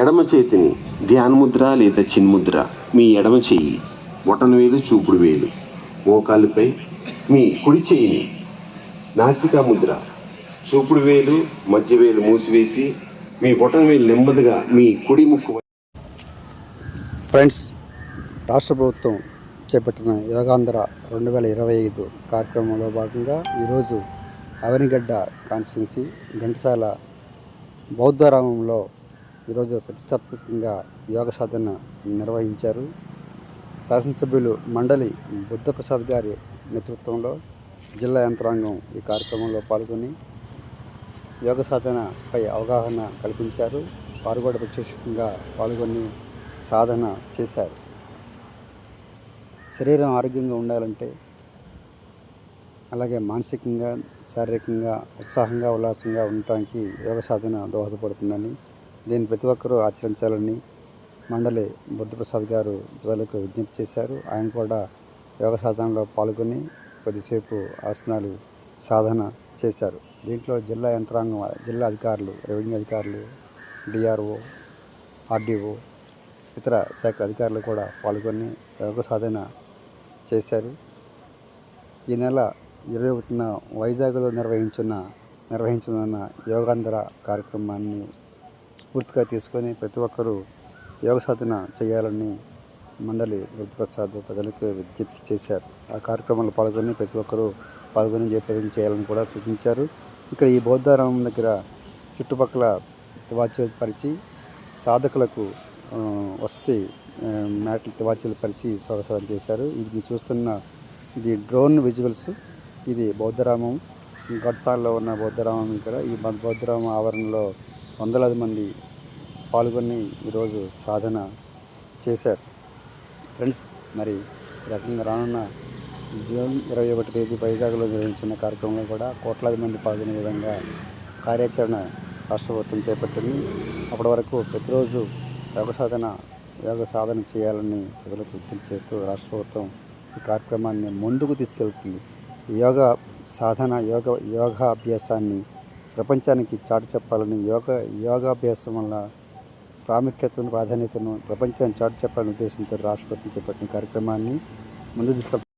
ఎడమ చేతిని ధ్యానముద్ర లేదా చిన్ముద్ర. మీ ఎడమ చేయి బొటన వేలు చూపుడు వేలు. మోకాలుపై మీ కుడి చేయిని నాసికా ముద్ర. చూపుడు వేలు మధ్య వేలు మూసివేసి మీ బొటన వేలు నెమ్మదిగా మీ కుడి ముక్కు ఫ్రెండ్స్ రాష్ట్ర ప్రభుత్వం చేపట్టిన యోగాంధ్ర రెండు వేల ఇరవై ఐదు కార్యక్రమంలో భాగంగా ఈరోజు అవనిగడ్డ కాన్స్టిట్యున్సీ ఘంటసాల బౌద్ధరామంలో ఈరోజు ప్రతిష్టాత్మకంగా యోగ సాధన నిర్వహించారు. శాసనసభ్యులు మండలి బుద్ధప్రసాద్ గారి నేతృత్వంలో జిల్లా యంత్రాంగం ఈ కార్యక్రమంలో పాల్గొని యోగ సాధనపై అవగాహన కల్పించారు. వారు కూడా ప్రత్యక్షంగా పాల్గొని సాధన చేశారు. శరీరం ఆరోగ్యంగా ఉండాలంటే అలాగే మానసికంగా శారీరకంగా ఉత్సాహంగా ఉల్లాసంగా ఉండటానికి యోగ సాధన దోహదపడుతుందని దీన్ని ప్రతి ఒక్కరూ ఆచరించాలని మండలి బుద్ధప్రసాద్ గారు ప్రజలకు విజ్ఞప్తి చేశారు. ఆయన కూడా యోగ సాధనలో పాల్గొని కొద్దిసేపు ఆసనాలు సాధన చేశారు. దీంట్లో జిల్లా యంత్రాంగం జిల్లా అధికారులు రెవెన్యూ అధికారులు డిఆర్ఓ ఆర్డీఓ ఇతర శాఖ అధికారులు కూడా పాల్గొని యోగ సాధన చేశారు. ఈ నెల ఇరవై ఒకటిన వైజాగ్లో నిర్వహించిన నిర్వహించనున్న యోగాంధ్ర కార్యక్రమాన్ని స్ఫూర్తిగా తీసుకొని ప్రతి ఒక్కరూ యోగ సాధన చేయాలని మండలి బుద్ధప్రసాద్ ప్రజలకు విజ్ఞప్తి చేశారు. ఆ కార్యక్రమంలో పాల్గొని ప్రతి ఒక్కరూ పాల్గొని జయప్రదం చేయాలని కూడా సూచించారు. ఇక్కడ ఈ బౌద్ధారామం దగ్గర చుట్టుపక్కల తివాచీలు పరిచి సాధకులకు వస్తే వసతి మ్యాట్లు తివాచీలు పరిచి స్వాగతం చేశారు. ఇది మీరు చూస్తున్న ఇది డ్రోన్ విజువల్స్. ఇది బౌద్ధరామం. గడ్సాల్లో ఉన్న బౌద్ధరామం ఇక్కడ. ఈ బౌద్ధరామం ఆవరణలో వందలాది మంది పాల్గొని ఈరోజు సాధన చేశారు. ఫ్రెండ్స్ మరి రకంగా రానున్న జూన్ ఇరవై ఒకటి తేదీ వైజాగ్లో నిర్వహించిన కార్యక్రమంలో కూడా కోట్లాది మంది పాల్గొనే విధంగా కార్యాచరణ రాష్ట్ర ప్రభుత్వం చేపట్టింది. అప్పటి వరకు ప్రతిరోజు యోగ సాధన యోగ సాధన చేయాలని ప్రజలకు విజ్ఞప్తి చేస్తూ రాష్ట్ర ప్రభుత్వం ఈ కార్యక్రమాన్ని ముందుకు తీసుకెళ్తుంది. యోగ సాధన యోగ యోగాభ్యాసాన్ని ప్రపంచానికి చాటు చెప్పాలని యోగ యోగాభ్యాసం వల్ల ప్రాముఖ్యతను ప్రాధాన్యతను ప్రపంచాన్ని చాటు చెప్పాలనే ఉద్దేశంతో రాష్ట్రపతి చేపట్టిన కార్యక్రమాన్ని ముందు తీసుకెళ్తారు